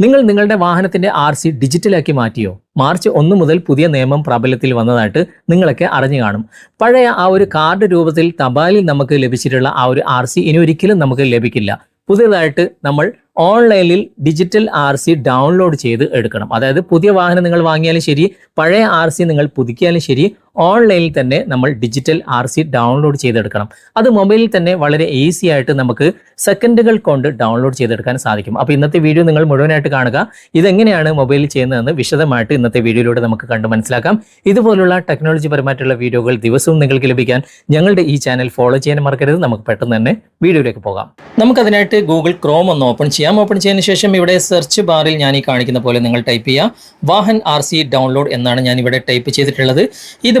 നിങ്ങൾ നിങ്ങളുടെ വാഹനത്തിന്റെ ആർ സി ഡിജിറ്റലാക്കി മാറ്റിയോ? മാർച്ച് ഒന്ന് മുതൽ പുതിയ നിയമം പ്രാബല്യത്തിൽ വന്നതായിട്ട് നിങ്ങളൊക്കെ അറിഞ്ഞു കാണും. പഴയ ആ ഒരു കാർഡ് രൂപത്തിൽ തപാലിൽ നമുക്ക് ലഭിച്ചിട്ടുള്ള ആ ഒരു ആർ സി ഇനി ഒരിക്കലും നമുക്ക് ലഭിക്കില്ല. പുതിയതായിട്ട് നമ്മൾ ഓൺലൈനിൽ ഡിജിറ്റൽ ആർ സി ഡൗൺലോഡ് ചെയ്ത് എടുക്കണം. അതായത് പുതിയ വാഹനം നിങ്ങൾ വാങ്ങിയാലും ശരി പഴയ ആർ സി നിങ്ങൾ പുതുക്കിയാലും ശരി ഓൺലൈനിൽ തന്നെ നമ്മൾ ഡിജിറ്റൽ ആർ സി ഡൗൺലോഡ് ചെയ്തെടുക്കണം. അത് മൊബൈലിൽ തന്നെ വളരെ ഈസി ആയിട്ട് നമുക്ക് സെക്കൻഡുകൾ കൊണ്ട് ഡൗൺലോഡ് ചെയ്തെടുക്കാൻ സാധിക്കും. അപ്പോൾ ഇന്നത്തെ വീഡിയോ നിങ്ങൾ മുഴുവനായിട്ട് കാണുക. ഇതെങ്ങനെയാണ് മൊബൈലിൽ ചെയ്യുന്നതെന്ന് വിശദമായിട്ട് ഇന്നത്തെ വീഡിയോയിലൂടെ നമുക്ക് കണ്ട് മനസ്സിലാക്കാം. ഇതുപോലുള്ള ടെക്നോളജി പരമായിട്ടുള്ള വീഡിയോകൾ ദിവസവും നിങ്ങൾക്ക് ലഭിക്കാൻ ഞങ്ങളുടെ ഈ ചാനൽ ഫോളോ ചെയ്യാൻ മറക്കരുത്. നമുക്ക് പെട്ടെന്ന് തന്നെ വീഡിയോയിലേക്ക് പോകാം. നമുക്കതിനായിട്ട് ഗൂഗിൾ ക്രോം ഒന്ന് ഓപ്പൺ ചെയ്യാം. ഓപ്പൺ ചെയ്തതിന് ശേഷം ഇവിടെ സെർച്ച് ബാറിൽ ഞാൻ ഈ കാണിക്കുന്ന പോലെ നിങ്ങൾ ടൈപ്പ് ചെയ്യുക. വാഹൻ ആർ ഡൗൺലോഡ് എന്നാണ് ഞാൻ ഇവിടെ ടൈപ്പ് ചെയ്തിട്ടുള്ളത്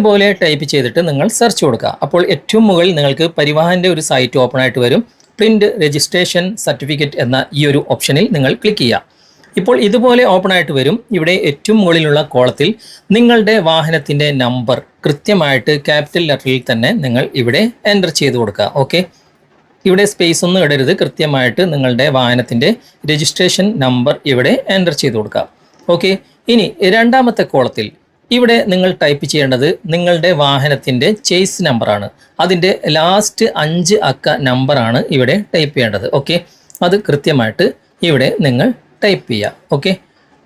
ഇതുപോലെ ടൈപ്പ് ചെയ്തിട്ട് നിങ്ങൾ സെർച്ച് കൊടുക്കുക. അപ്പോൾ ഏറ്റവും മുകളിൽ നിങ്ങൾക്ക് പരിവാഹന്റെ ഒരു സൈറ്റ് ഓപ്പൺ ആയിട്ട് വരും. പ്രിന്റ് രജിസ്ട്രേഷൻ സർട്ടിഫിക്കറ്റ് എന്ന ഈ ഒരു ഓപ്ഷനിൽ നിങ്ങൾ ക്ലിക്ക് ചെയ്യുക. ഇപ്പോൾ ഇതുപോലെ ഓപ്പൺ ആയിട്ട് വരും. ഇവിടെ ഏറ്റവും മുകളിലുള്ള കോളത്തിൽ നിങ്ങളുടെ വാഹനത്തിന്റെ നമ്പർ കൃത്യമായിട്ട് ക്യാപിറ്റൽ ലെറ്ററിൽ തന്നെ നിങ്ങൾ ഇവിടെ എന്റർ ചെയ്ത് കൊടുക്കുക. ഓക്കെ ഇവിടെ സ്പേസ് ഒന്നും ഇടരുത്. കൃത്യമായിട്ട് നിങ്ങളുടെ വാഹനത്തിന്റെ രജിസ്ട്രേഷൻ നമ്പർ ഇവിടെ എന്റർ ചെയ്ത് കൊടുക്കുക. ഓക്കെ ഇനി രണ്ടാമത്തെ കോളത്തിൽ ഇവിടെ നിങ്ങൾ ടൈപ്പ് ചെയ്യേണ്ടത് നിങ്ങളുടെ വാഹനത്തിന്റെ ചേസ് നമ്പറാണ് അതിന്റെ ലാസ്റ്റ് അഞ്ച് അക്ക നമ്പറാണ് ഇവിടെ ടൈപ്പ് ചെയ്യേണ്ടത്. ഓക്കെ അത് കൃത്യമായിട്ട് ഇവിടെ നിങ്ങൾ ടൈപ്പ് ചെയ്യുക ഓക്കെ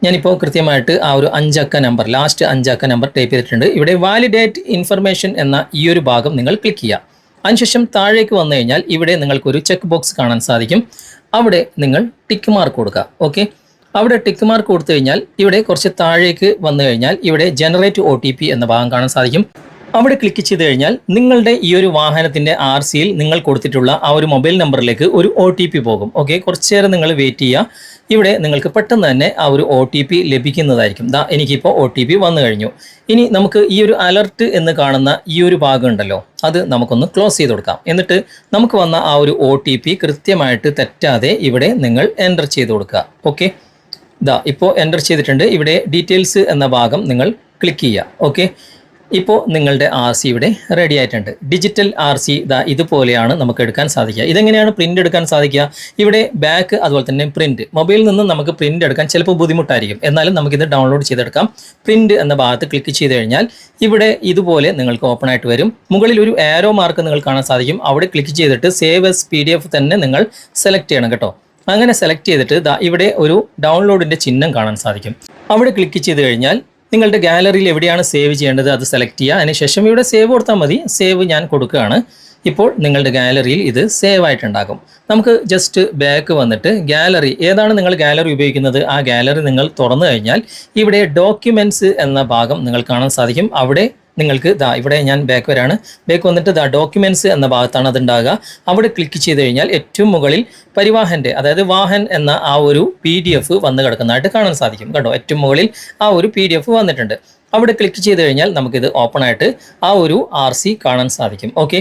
ഞാനിപ്പോൾ കൃത്യമായിട്ട് ആ ഒരു അഞ്ചക്ക നമ്പർ ലാസ്റ്റ് അഞ്ചക്ക നമ്പർ ടൈപ്പ് ചെയ്തിട്ടുണ്ട്. ഇവിടെ വാലിഡേറ്റ് ഇൻഫർമേഷൻ എന്ന ഈ ഒരു ഭാഗം നിങ്ങൾ ക്ലിക്ക് ചെയ്യുക അതിനുശേഷം താഴേക്ക് വന്നു കഴിഞ്ഞാൽ ഇവിടെ നിങ്ങൾക്കൊരു ചെക്ക് ബോക്സ് കാണാൻ സാധിക്കും. അവിടെ നിങ്ങൾ ടിക്ക് മാർക്ക് കൊടുക്കുക. ഓക്കെ അവിടെ ടിക്ക് മാർക്ക് കൊടുത്തു കഴിഞ്ഞാൽ ഇവിടെ കുറച്ച് താഴേക്ക് വന്നു കഴിഞ്ഞാൽ ഇവിടെ ജനറേറ്റ് ഒ എന്ന ഭാഗം കാണാൻ സാധിക്കും. അവിടെ ക്ലിക്ക് ചെയ്ത് കഴിഞ്ഞാൽ നിങ്ങളുടെ ഈ ഒരു വാഹനത്തിന്റെ ആർ സിയിൽ നിങ്ങൾ കൊടുത്തിട്ടുള്ള ആ ഒരു മൊബൈൽ നമ്പറിലേക്ക് ഒരു ഒ ടി പി പോകും. ഓക്കെ കുറച്ചു നേരം നിങ്ങൾ വെയിറ്റ് ചെയ്യുക. ഇവിടെ നിങ്ങൾക്ക് പെട്ടെന്ന് തന്നെ ആ ഒരു ഒ ടി പി ലഭിക്കുന്നതായിരിക്കും. ദാ എനിക്കിപ്പോൾ ഒ ടി പി വന്നു കഴിഞ്ഞു. ഇനി നമുക്ക് ഈ ഒരു അലർട്ട് എന്ന് കാണുന്ന ഈ ഒരു ഭാഗം ഉണ്ടല്ലോ അത് നമുക്കൊന്ന് ക്ലോസ് ചെയ്ത് കൊടുക്കാം. എന്നിട്ട് നമുക്ക് വന്ന ആ ഒരു ഒ കൃത്യമായിട്ട് തെറ്റാതെ ഇവിടെ നിങ്ങൾ എന്റർ ചെയ്ത് കൊടുക്കുക. ഓക്കെ ഇതാ ഇപ്പോൾ എന്റർ ചെയ്തിട്ടുണ്ട്. ഇവിടെ ഡീറ്റെയിൽസ് എന്ന ഭാഗം നിങ്ങൾ ക്ലിക്ക് ചെയ്യുക. ഓക്കെ ഇപ്പോൾ നിങ്ങളുടെ ആർ സി ഇവിടെ റെഡി ആയിട്ടുണ്ട്. ഡിജിറ്റൽ ആർ സി ഇതാ ഇതുപോലെയാണ് നമുക്ക് എടുക്കാൻ സാധിക്കുക. ഇതെങ്ങനെയാണ് പ്രിന്റ് എടുക്കാൻ സാധിക്കുക? ഇവിടെ ബാക്ക് അതുപോലെ തന്നെ പ്രിന്റ് മൊബൈലിൽ നിന്ന് നമുക്ക് പ്രിന്റ് എടുക്കാൻ ചിലപ്പോൾ ബുദ്ധിമുട്ടായിരിക്കും. എന്നാലും നമുക്കിത് ഡൗൺലോഡ് ചെയ്തെടുക്കാം. പ്രിന്റ് എന്ന ഭാഗത്ത് ക്ലിക്ക് ചെയ്ത് കഴിഞ്ഞാൽ ഇവിടെ ഇതുപോലെ നിങ്ങൾക്ക് ഓപ്പൺ ആയിട്ട് വരും. മുകളിൽ ഒരു ആരോ മാർക്ക് നിങ്ങൾ കാണാൻ സാധിക്കും. അവിടെ ക്ലിക്ക് ചെയ്തിട്ട് സേവ് എസ് പി തന്നെ നിങ്ങൾ സെലക്ട് ചെയ്യണം കേട്ടോ. അങ്ങനെ സെലക്ട് ചെയ്തിട്ട് ഇവിടെ ഒരു ഡൗൺലോഡിന്റെ ചിഹ്നം കാണാൻ സാധിക്കും. അവിടെ ക്ലിക്ക് ചെയ്ത് കഴിഞ്ഞാൽ നിങ്ങളുടെ ഗാലറിയിൽ എവിടെയാണ് സേവ് ചെയ്യേണ്ടത് അത് സെലക്ട് ചെയ്യുക. അതിനുശേഷം ഇവിടെ സേവ് കൊടുത്താൽ മതി. സേവ് ഞാൻ കൊടുക്കുകയാണ്. ഇപ്പോൾ നിങ്ങളുടെ ഗാലറിയിൽ ഇത് സേവ് ആയിട്ടുണ്ടാകും. നമുക്ക് ജസ്റ്റ് ബാക്ക് വന്നിട്ട് ഗാലറി ഏതാണ് നിങ്ങൾ ഗാലറി ഉപയോഗിക്കുന്നത്? ആ ഗാലറി നിങ്ങൾ തുറന്നു കഴിഞ്ഞാൽ ഇവിടെ ഡോക്യുമെന്റ്സ് എന്ന ഭാഗം നിങ്ങൾ കാണാൻ സാധിക്കും. അവിടെ നിങ്ങൾക്ക് ദാ ഇവിടെ ഞാൻ ബാക്ക് വരാണ്. ബാക്ക് വന്നിട്ട് ദാ ഡോക്യുമെന്റ്സ് എന്ന ഭാഗത്താണ് അതുണ്ടാകുക അവിടെ ക്ലിക്ക് ചെയ്ത് കഴിഞ്ഞാൽ ഏറ്റവും മുകളിൽ പരിവാഹന്റെ അതായത് വാഹൻ എന്ന ആ ഒരു പി ഡി എഫ് വന്ന് കിടക്കുന്നതായിട്ട് കാണാൻ സാധിക്കും. കേട്ടോ ഏറ്റവും മുകളിൽ ആ ഒരു പി ഡി എഫ് വന്നിട്ടുണ്ട്. അവിടെ ക്ലിക്ക് ചെയ്ത് കഴിഞ്ഞാൽ നമുക്കിത് ഓപ്പൺ ആയിട്ട് ആ ഒരു ആർ സി കാണാൻ സാധിക്കും. ഓക്കെ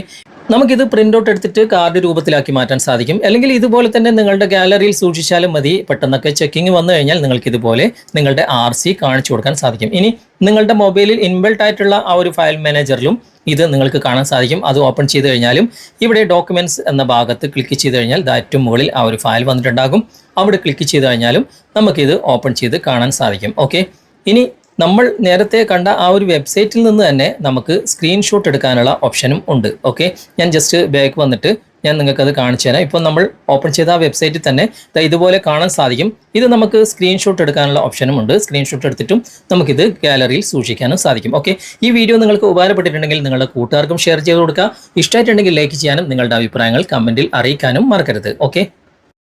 നമുക്കിത് പ്രിന്റ് ഔട്ട് എടുത്തിട്ട് കാർഡ് രൂപത്തിലാക്കി മാറ്റാൻ സാധിക്കും. അല്ലെങ്കിൽ ഇതുപോലെ തന്നെ നിങ്ങളുടെ ഗാലറിയിൽ സൂക്ഷിച്ചാലും മതി. പെട്ടെന്നൊക്കെ ചെക്കിംഗ് വന്നു കഴിഞ്ഞാൽ നിങ്ങൾക്ക് ഇതുപോലെ നിങ്ങളുടെ ആർ സി കാണിച്ചു കൊടുക്കാൻ സാധിക്കും. ഇനി നിങ്ങളുടെ മൊബൈലിൽ ഇൻബിൽട്ട് ആയിട്ടുള്ള ആ ഒരു ഫയൽ മാനേജറിലും ഇത് നിങ്ങൾക്ക് കാണാൻ സാധിക്കും. അത് ഓപ്പൺ ചെയ്ത് കഴിഞ്ഞാലും ഇവിടെ ഡോക്യുമെന്റ്സ് എന്ന ഭാഗത്ത് ക്ലിക്ക് ചെയ്ത് കഴിഞ്ഞാൽ ദാറ്റും മുകളിൽ ആ ഒരു ഫയൽ വന്നിട്ടുണ്ടാകും. അവിടെ ക്ലിക്ക് ചെയ്ത് കഴിഞ്ഞാലും നമുക്കിത് ഓപ്പൺ ചെയ്ത് കാണാൻ സാധിക്കും. ഓക്കെ ഇനി നമ്മൾ നേരത്തെ കണ്ട ആ ഒരു വെബ്സൈറ്റിൽ നിന്ന് തന്നെ നമുക്ക് സ്ക്രീൻഷോട്ട് എടുക്കാനുള്ള ഓപ്ഷനും ഉണ്ട്. ഓക്കെ ഞാൻ ജസ്റ്റ് ബാക്ക് വന്നിട്ട് ഞാൻ നിങ്ങൾക്കത് കാണിച്ചു തരാം. ഇപ്പോൾ നമ്മൾ ഓപ്പൺ ചെയ്ത ആ വെബ്സൈറ്റിൽ തന്നെ ഇതുപോലെ കാണാൻ സാധിക്കും. ഇത് നമുക്ക് സ്ക്രീൻഷോട്ട് എടുക്കാനുള്ള ഓപ്ഷനും ഉണ്ട്. സ്ക്രീൻഷോട്ട് എടുത്തിട്ടും നമുക്കിത് ഗാലറിയിൽ സൂക്ഷിക്കാനും സാധിക്കും. ഓക്കെ ഈ വീഡിയോ നിങ്ങൾക്ക് ഉപകാരപ്പെട്ടിട്ടുണ്ടെങ്കിൽ നിങ്ങളുടെ കൂട്ടുകാർക്കും ഷെയർ ചെയ്ത് കൊടുക്കുക. ഇഷ്ടമായിട്ടുണ്ടെങ്കിൽ ലൈക്ക് ചെയ്യാനും നിങ്ങളുടെ അഭിപ്രായങ്ങൾ കമന്റിൽ അറിയിക്കാനും മറക്കരുത്. ഓക്കെ